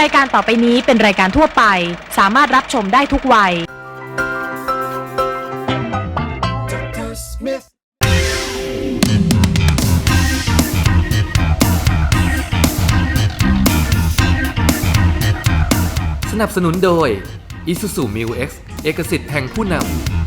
รายการต่อไปนี้เป็นรายการทั่วไป สามารถรับชมได้ทุกวัย สนับสนุนโดย Isuzu Mu X เอกสิทธิ์แห่งผู้นำ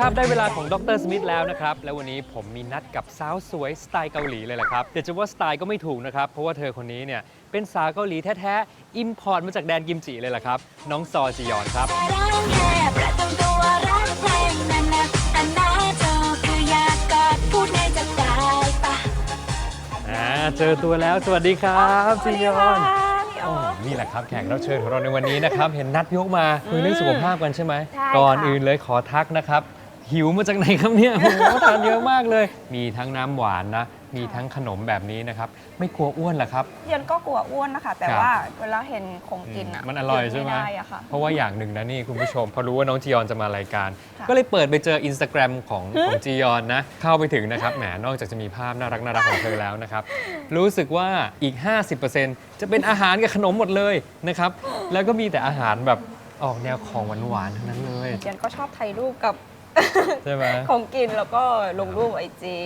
ครับได้เวลาของดรสมิธแล้วนะครับ และวันนี้ผมมีนัดกับสาวสวยสไตล์เกาหลีเลยแหละครับแต่จะว่าสไตล์ก็ไม่ถูกนะครับ เพราะว่าเธอคนนี้เนี่ยเป็นสาวเกาหลีแท้ๆอิมพอร์ตมาจากแดนกิมจิเลยแหละครับ น้องซอจียอนครับรักแค่ประตูตัวรักแท้นั่นนะอันน่าเธอคืออยากกอดพูดในจะได้ปะอ่าเจอตัวแล้วสวัสดีครับจียอนพี่โอ้โอ๊คนี่แหละครับแขกรับเชิญของเราในวันนี้นะครับ เห็นนัดยกมาคุยเรื่องสุขภาพกันใช่ไหม ใช่ก่อนค่ะอื่นเลยขอทักนะครับ หิวมาจากไหนครับเนี่ยโอ้โหทานเยอะมากเลย มีทั้งน้ำหวานนะ มีทั้งขนมแบบนี้นะครับ ไม่กลัวอ้วนเหรอครับเรียนก็กลัวอ้วนนะคะ แต่ครับ ว่าเวลาเห็นของกินอะมันอร่อยใช่ไหมด้อะค่ะ เพราะว่าอย่างหนึ่งนะนี่คุณผู้ชม พอรู้ว่าน้องจียอนจะมารายการ ค่ะก็เลยเปิดไปเจออินสตาแกรมของของจียอนนะ เข้าไปถึงนะครับแหมนอกจากจะมีภาพน่ารักน่ารักของเธอแล้วนะครับ รู้สึกว่าอีก 50%จะเป็นอาหารกับขนมหมดเลยนะครับ แล้วก็มีแต่อาหารแบบออกแนวของหวานๆทั้งนั้นเลยเรียนก็ชอบถ่ายรูปกับ ใช่ไหม ของกินแล้วก็ลงรูปไอจี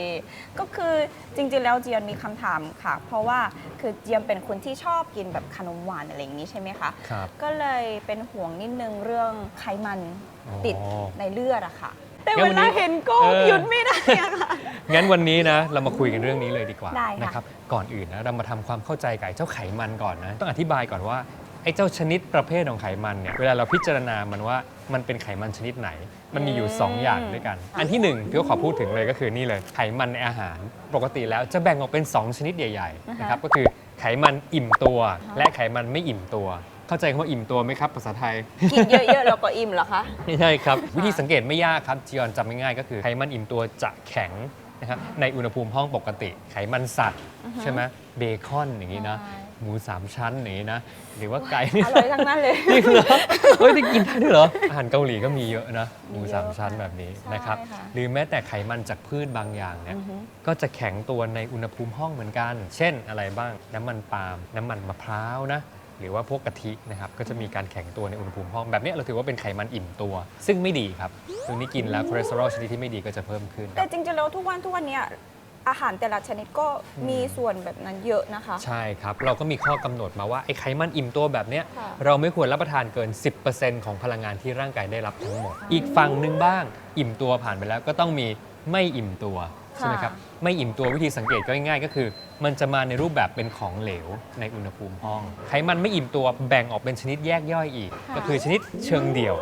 ก็คือจริงๆแล้วเจียนมีคำถามค่ะ เพราะว่าคือเจียนเป็นคนที่ชอบกินแบบขนมหวานอะไรอย่างนี้ใช่ไหมคะ ครับ ก็เลยเป็นห่วงนิดนึงเรื่องไขมันอ๋อติดในเลือดอะค่ะ แต่งั้นเววันนี้ลาเห็นก็เออ หยุดไม่ได้อะค่ะ งั้นวันนี้นะเรามาคุยกันเรื่องนี้เลยดีกว่าได้ค่ะ นะครับก่อนอื่นนะเรามาทำความเข้าใจกับไอ้เจ้าไขมันก่อนนะต้องอธิบายก่อนว่า ไอ้เจ้าชนิดประเภทของไขมันเนี่ยเวลาเราพิจารณามันว่ามันเป็นไขมันชนิดไหน มันมีอยู่ 2 อย่างด้วยกัน อันที่หนึ่งที่เขาขอพูดถึงเลยก็คือนี่เลยไขมันในอาหารปกติแล้วจะแบ่งออกเป็น 2 ชนิดใหญ่ๆนะครับก็คือไขมันอิ่มตัว และไขมันไม่อิ่มตัว เข้าใจคำว่าอิ่มตัวไหมครับภาษาไทย กินเยอะๆแล้วก็อิ่มเหรอคะ ไม่ใช่ครับ วิธีสังเกตไม่ยากครับจียอนจำง่ายๆก็คือไขมันอิ่มตัวจะแข็งนะครับในอุณหภูมิห้องปกติ ไขมันสัตว์ใช่ไหมเบคอนอย่างนี้นะใช่ หมูสามชั้นอย่างนี้นะหรือว่าไก่อร่อยทั้งนั้นเลยนี่เหรอเฮ้ยได้กินได้ด้วยเหรออาหารเกาหลีก็มีเยอะนะหมูมีเยอะสามชั้นแบบนี้ใช่นะครับค่ะหรือแม้แต่ไขมันจากพืชบางอย่างเนี่ยอือฮึก็จะแข็งตัวในอุณหภูมิห้องเหมือนกัน เช่นอะไรบ้างน้ำมันปาล์มน้ำมันมะพร้าวนะหรือว่าพวกกะทินะครับก็จะมีการแข็งตัวในอุณหภูมิห้องแบบเนี้ยเราถือว่าเป็นไขมันอิ่มตัว ซึ่งไม่ดีครับตรงนี้กินแล้วคอเลสเตอรอลชนิดที่ไม่ดีก็จะเพิ่มขึ้นแต่จริงๆแล้วทุกวันทุกวันเนี้ย อาหารแต่ละชนิดก็มีส่วนแบบนั้นเยอะนะคะ ใช่ครับ เราก็มีข้อกำหนดมาว่าไอ้ไขมันอิ่มตัวแบบเนี้ยค่ะ เราไม่ควรรับประทานเกิน 10%ของพลังงานที่ร่างกายได้รับทั้งหมด อีกฝั่งหนึ่งบ้าง อิ่มตัวผ่านไปแล้วก็ต้องมีไม่อิ่มตัวใช่ไหมครับไม่อิ่มตัววิธีสังเกตก็ง่ายๆ ก็คือ มันจะมาในรูปแบบเป็นของเหลวในอุณหภูมิห้อง ไขมันไม่อิ่มตัวแบ่งออกเป็นชนิดแยกย่อยอีก ก็คือชนิดเชิงเดี่ยว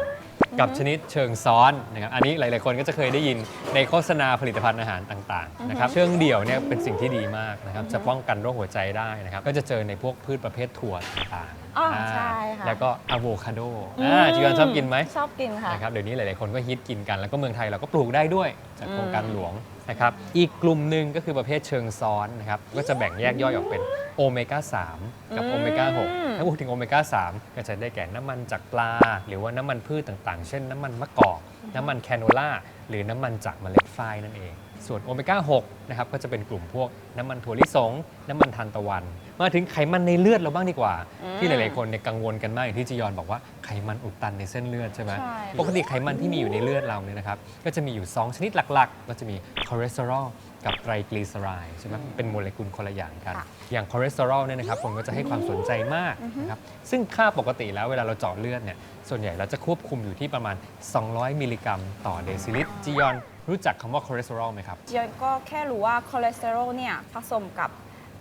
กับชนิดเชิงซ้อนนะครับอันนี้หลาย ๆ คนก็จะเคยได้ยินในโฆษณาผลิตภัณฑ์อาหารต่าง ๆ นะครับ เชิงเดี่ยวเนี่ยเป็นสิ่งที่ดีมากนะครับจะป้องกันโรคหัวใจได้นะครับ ก็จะเจอในพวกพืชประเภทถั่วต่างๆอ๋ออ่าใช่ค่ะ แล้วก็อะโวคาโดอ่าจียอนชอบกินไหมชอบกินค่ะ นะครับเดี๋ยวนี้หลาย ๆ คนก็ฮิตกินกันแล้วก็เมืองไทยเราก็ปลูกได้ด้วยจากอืมโครงการหลวง นะครับอีกกลุ่มหนึ่งก็คือประเภทเชิงซ้อนนะครับก็จะแบ่งแยกย่อยออกเป็นโอเมก้า3กับโอเมก้า6ถ้าพูดถึงโอเมก้า3ก็จะได้แก่น้ำมันจากปลา หรือว่าน้ำมันพืชต่างๆ เช่นน้ำมันมะกอก น้ำมันแคโนล่า หรือน้ำมันจากเมล็ดฝ้ายนั่นเอง ส่วนโอเมก้า6นะครับก็จะเป็นกลุ่มพวกน้ำมันถั่วลิสง น้ำมันทานตะวัน มาถึงไขมันในเลือดเราบ้างดีกว่าที่หลายๆคนเนี่ยกังวลกันมากอย่างที่จียอนบอกว่าไขมันอุดตันในเส้นเลือดใช่ไหมใช่ ปกติไขมันที่มีอยู่ในเลือดเราเนี่ยนะครับก็จะมีอยู่ 2 ชนิดหลักๆ ก็จะมีคอเลสเตอรอลกับไตรกลีเซอไรด์ใช่ไหมเป็นโมเลกุลคนละอย่างกัน ค่ะ อย่างคอเลสเตอรอลเนี่ยนะครับคนก็จะให้ความสนใจมากนะครับซึ่งค่าปกติแล้วเวลาเราเจาะเลือดเนี่ยส่วนใหญ่เราจะควบคุมอยู่ที่ประมาณ 200 มิลลิกรัม ต่อเดซิลิตรจียอน รู้จักคำว่าคอเลสเตอรอลไหมครับ เจียนก็แค่รู้ว่าคอเลสเตอรอลเนี่ยผสมกับ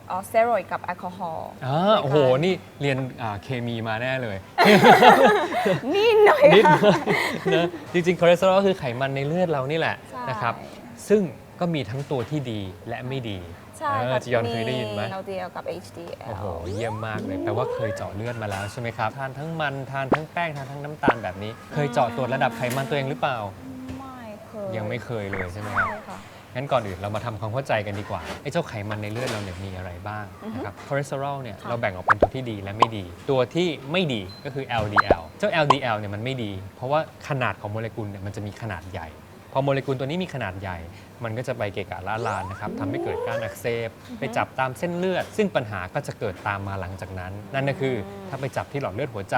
เอ่อสเตียรอยด์กับแอลกอฮอล์ อ่าโอ้โห นี่เรียนอ่าเคมีมาแน่เลย นี่หน่อยนิดหค่ะน่อยนะจริงๆ คอเลสเตอรอลคือไขมันในเลือดเรานี่แหละใช่ นะครับ ซึ่งก็มีทั้งตัวที่ดีและไม่ดีใช่เออค่ะจียอนเคยได้ยินไหมเ LDL กับ HDL โอ้โห เยี่ยมมากเลย แปลว่าเคยเจาะเลือดมาแล้วใช่ไหมครับ ทานทั้งมัน ทานทั้งแป้ง ทานทั้งน้ำตาลแบบนี้ เคยเจาะตรวจระดับไขมันตัวเองหรือเปล่าไม่เค ยยังไม่เคยเลยใช่ไหมครับใช่ค่ะ งั้นก่อนอื่นเรามาทำความเข้าใจกันดีกว่าไอ้เจ้าไขมันในเลือดเราเนี่ยมีอะไรบ้างนะครับคอเลสเตอรอลเนี่ยค่ะ เราแบ่งออกเป็นตัวที่ดีและไม่ดี ตัวที่ไม่ดีก็คือ LDL เจ้า LDL เนี่ยมันไม่ดี เพราะว่าขนาดของโมเลกุลเนี่ยมันจะมีขนาดใหญ่ พอโมเลกุลตัวนี้มีขนาดใหญ่ มันก็จะไปเกะกะล่าลานนะครับทำให้เกิดการอักเสบไปจับตามเส้นเลือด ซึ่งปัญหาก็จะเกิดตามมาหลังจากนั้น นั่นก็คือถ้าไปจับที่หลอดเลือดหัวใจ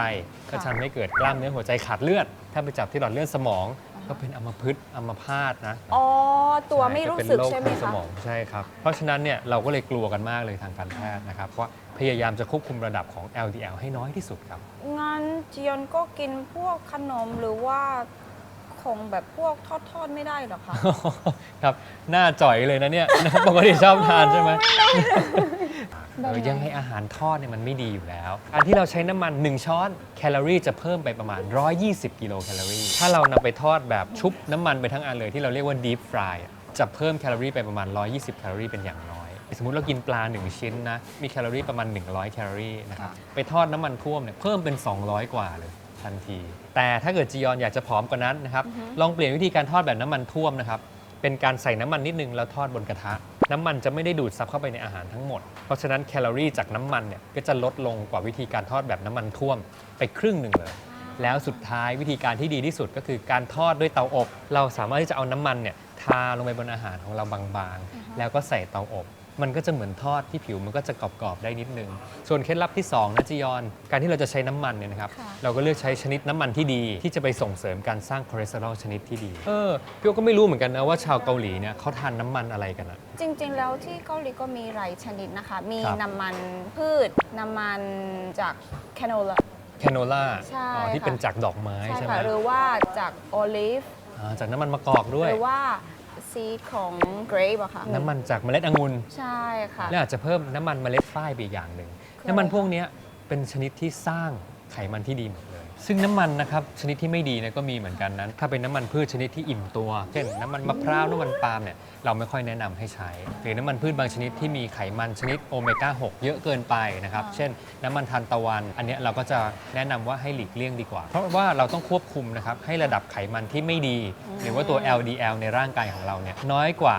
ก็ทำให้เกิดกล้ามเนื้อหัวใจขาดเลือด ถ้าไปจับที่หลอดเลือดสมอง ก็เป็นอัมพฤกษ์อัมพาตนะอ๋อ ตัวไม่รู้สึกเป็นโใช่ไหมทางสคะมองใช่ครับ เพราะฉะนั้นเนี่ยเราก็เลยกลัวกันมากเลยทางการแพทย์นะครับว่าพยายามจะควบคุมระดับของ LDL ให้น้อยที่สุดครับ งั้นเจียนก็กินพวกขนมหรือว่าของแบบพวกทอดๆไม่ได้เหรอคะ ครับ หน้าจ่อยเลยนะเนี่ย ปกติชอบทานใช่ไหม เออยังไงอาหารทอดเนี่ยมันไม่ดีอยู่แล้ว การที่เราใช้น้ำมัน 1 ช้อนแคลอรี่จะเพิ่มไปประมาณ 120 กิโลแคลอรี่ ถ้าเรานำไปทอดแบบชุบน้ำมันไปทั้งอันเลยที่เราเรียกว่า deep fry อะจะเพิ่มแคลอรี่ไปประมาณ 120 แคลอรี่เป็นอย่างน้อย สมมติเรากินปลา 1 ชิ้นนะ มีแคลอรี่ประมาณ 100 แคลอรี่นะครับ ไปทอดน้ำมันท่วมเนี่ยเพิ่มเป็น 200 กว่าเลยทันที แต่ถ้าเกิดจียอนอยากจะผอมกว่านั้นนะครับ ลองเปลี่ยนวิธีการทอดแบบน้ำมันท่วมนะครับ เป็นการใส่น้ำมันนิดนึงแล้วทอดบนกระทะ น้ำมันจะไม่ได้ดูดซับเข้าไปในอาหารทั้งหมด เพราะฉะนั้นแคลอรี่จากน้ำมันเนี่ยก็จะลดลงกว่าวิธีการทอดแบบน้ำมันท่วมไปครึ่งหนึ่งเลย แล้วสุดท้ายวิธีการที่ดีที่สุดก็คือการทอดด้วยเตาอบ เราสามารถที่จะเอาน้ำมันเนี่ยทาลงไปบนอาหารของเราบางๆ แล้วก็ใส่เตาอบ มันก็จะเหมือนทอดที่ผิวมันก็จะกรอบๆได้นิดนึง ส่วนเคล็ดลับที่2นะจียอน การที่เราจะใช้น้ำมันเนี่ยนะครับ ค่ะเราก็เลือกใช้ชนิดน้ำมันที่ดี ที่จะไปส่งเสริมการสร้างคอเลสเตอรอลชนิดที่ดี เออพี่โอก็ไม่รู้เหมือนกันนะว่าชาวเกาหลีเนี่ยเขาทานน้ำมันอะไรกันอะ จริงๆ แล้วที่เกาหลีก็มีหลายชนิดนะคะ มีครับ น้ำมันพืช น้ำมันจากแคโนล่า แคโนล่าใช่อ๋อที่ค่ะ เป็นจากดอกไม้ใช่ใช่ไหมค่ะหรือว่าจากโอลิฟ อ่าจากน้ำมันมะกอกด้วย หรือว่า ซีดของเกรปอะค่ะ น้ำมันจากเมล็ดองุ่นใช่ค่ะ และอาจจะเพิ่มน้ำมันเมล็ดฝ้ายไปอีกอย่างหนึ่งน้ำมันพวกเนี้ยเป็นชนิดที่สร้างไขมันที่ดีหมดเลย ซึ่งน้ำมันนะครับชนิดที่ไม่ดีเนี่ยก็มีเหมือนกันนั้น ถ้าเป็นน้ำมันพืชชนิดที่อิ่มตัว เช่นน้ำมันมะพร้าวน้ำมันปาล์มเนี่ยเราไม่ค่อยแนะนำให้ใช้ หรือน้ำมันพืชบางชนิดที่มีไขมันชนิดโอเมก้า6 เยอะเกินไปนะครับอ่าเช่น น้ำมันทานตะวัน อันเนี้ยเราก็จะแนะนำว่าให้หลีกเลี่ยงดีกว่า เพราะว่าเราต้องควบคุมนะครับให้ระดับไขมันที่ไม่ดี หรือว่าตัว LDL ในร่างกายของเราเนี่ยน้อยกว่า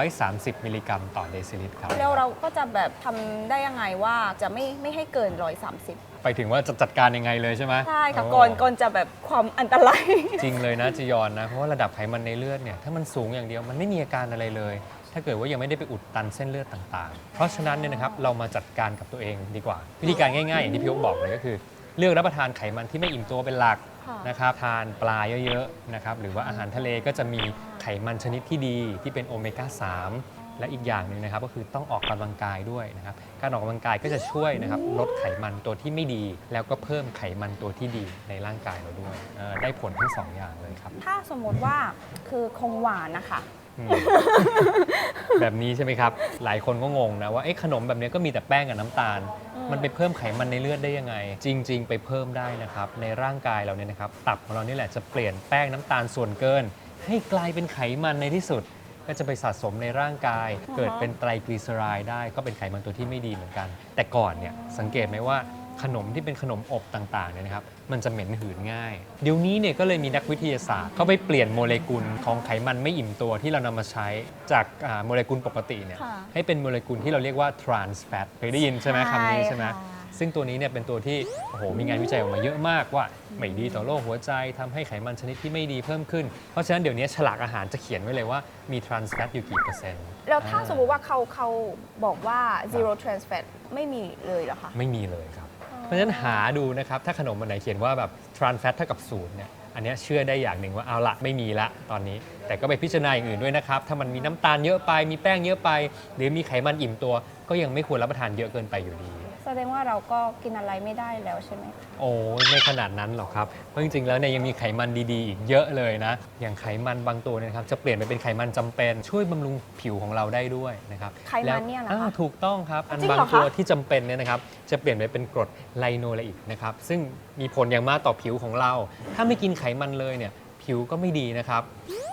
130 มิลลิกรัมต่อเดซิลิตรครับ แล้วเราก็จะแบบทำได้ยังไงว่าจะไม่ไม่ให้เกิน 130 ไปถึงว่าจะจัดการยังไงเลยใช่ไหมใช่ค่ะโก่อนก่อนจะแบบความอันตราย จริงเลยนะจียอนนะ เพราะว่าระดับไขมันในเลือดเนี่ยถ้ามันสูงอย่างเดียวมันไม่มีอาการอะไรเลย ถ้าเกิดว่ายังไม่ได้ไปอุดตันเส้นเลือดต่างๆ เพราะฉะนั้นเนี่ยนะครับเรามาจัดการกับตัวเองดีกว่า วิธีการง่ายๆ อย่างที่พี่โอ๊คบอกเลยก็คือ เลือกรับประทานไขมันที่ไม่อิ่มตัวเป็นหลักค่ะนะครับทานปลาเยอะๆนะครับหรือว่าอาหารทะเลก็จะมีไขมันชนิดที่ดีที่เป็นโอเมก้า3 และอีกอย่างหนึ่งนะครับก็คือต้องออกกำลังกายด้วยนะครับ การออกกำลังกายก็จะช่วยนะครับลดไขมันตัวที่ไม่ดี แล้วก็เพิ่มไขมันตัวที่ดีในร่างกายเราด้วยเอ่อได้ผลทั้งสองอย่างเลยครับถ้าสมมติว่าคือคงหวานนะคะ อืม แบบนี้ใช่ไหมครับ หลายคนก็งงนะว่าเอ๊ะขนมแบบนี้ก็มีแต่แป้งกับน้ำตาล อืม มันไปเพิ่มไขมันในเลือดได้ยังไง จริง ๆ ไปเพิ่มได้นะครับ ในร่างกายเราเนี่ยนะครับ ตับของเรานี่แหละจะเปลี่ยนแป้งน้ำตาลส่วนเกิน ให้กลายเป็นไขมันในที่สุด ก็จะไปสะสมในร่างกาย เกิดเป็นไตรกลีเซอไรด์ได้ก็เป็นไขมันตัวที่ไม่ดีเหมือนกัน แต่ก่อนเนี่ยสังเกตไหมว่าขนมที่เป็นขนมอบต่างๆเนี่ยนะครับ มันจะเหม็นหืนง่าย เดี๋ยวนี้เนี่ยก็เลยมีนักวิทยาศาสตร์ เขาไปเปลี่ยนโมเลกุลของไขมันไม่อิ่มตัวที่เรานำมาใช้จากอ่าโมเลกุลปกติเนี่ยค่ะให้เป็นโมเลกุลที่เราเรียกว่า trans fat เคยได้ยินใช่ไหมคำนี้ใช่ไหมค่ะ ซึ่งตัวนี้เนี่ยเป็นตัวที่โอ้โหมีงานวิจัยออกมาเยอะมากว่าไม่ดีต่อโรคหัวใจทำให้ไขมันชนิดที่ไม่ดีเพิ่มขึ้น เพราะฉะนั้นเดี๋ยวนี้ฉลากอาหารจะเขียนไว้เลยว่ามี trans fat อยู่กี่เปอร์เซ็นต์ แล้วถ้าอ่สมมุติว่าเขาเขาบอกว่า zero trans fat ไม่มีเลยเหรอคะ ไม่มีเลยครับ เพราะฉะนั้นหาดูนะครับ ถ้าขนมอันไหนเขียนว่าแบบ trans fat เท่ากับศูนย์เนี่ย อันเนี้ยเชื่อได้อย่างหนึ่งว่าเอาละไม่มีละตอนนี้ แต่ก็ไปพิจารณาอย่างอื่นด้วยนะครับ ถ้ามันมีน้ำตาลเยอะไป มีแป้งเยอะไป หรือมีไขมันอิ่มตัว ก็ยังไม่ควรรับประทานเยอะเกินไปอยู่ดีแส ดงว่าเราก็กินอะไรไม่ได้แล้วใช่ไหมคะโอ้ยไม่ขนาดนั้นหรอกครับ เพราะจริงๆ แล้วเนี่ยยังมีไขมันดีๆ อีกเยอะเลยนะ อย่างไขมันบางตัวเนยนะครับจะเปลี่ยนไปเป็นไขมันจำเป็น ช่วยบำรุงผิวของเราได้ด้วยนะครับไขมันเนี่ยเหรอคะแล้วอ่าถูกต้องครับ อันจริงบางเหรอคะ ตัวที่จำเป็นเนี่ยนะครับจะเปลี่ยนไปเป็นกรดไลโนเลอิกนะครับซึ่งมีผลอย่างมากต่อผิวของเรา ถ้าไม่กินไขมันเลยเนี่ย ผิวก็ไม่ดีนะครับ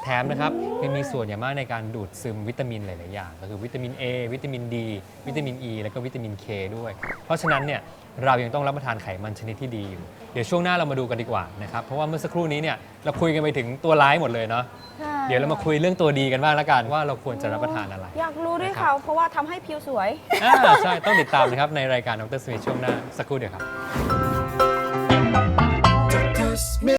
แถมนะครับยังมีส่วนอย่างมากในการดูดซึมวิตามินหลาย ๆ อย่าง ก็คือวิตามิน A วิตามิน D วิตามิน E แล้วก็วิตามิน K ด้วย เพราะฉะนั้นเนี่ยเรายังต้องรับประทานไขมันชนิดที่ดีอยู่ เดี๋ยวช่วงหน้าเรามาดูกันดีกว่านะครับ เพราะว่าเมื่อสักครู่นี้เนี่ยเราคุยกันไปถึงตัวร้ายหมดเลยเนาะใช่เดี๋ยวเรามาคุยเรื่องตัวดีกันบ้างละกันว่าเราควรจะรับประทานอะไร อยากรู้ด้วยนะครัค่ะบเพราะว่าทำให้ผิวสวย อ่าใช่ ต้องติดตามนะครับในรายการดรสมิธช่วงหน้าสักครู่เดียวครับ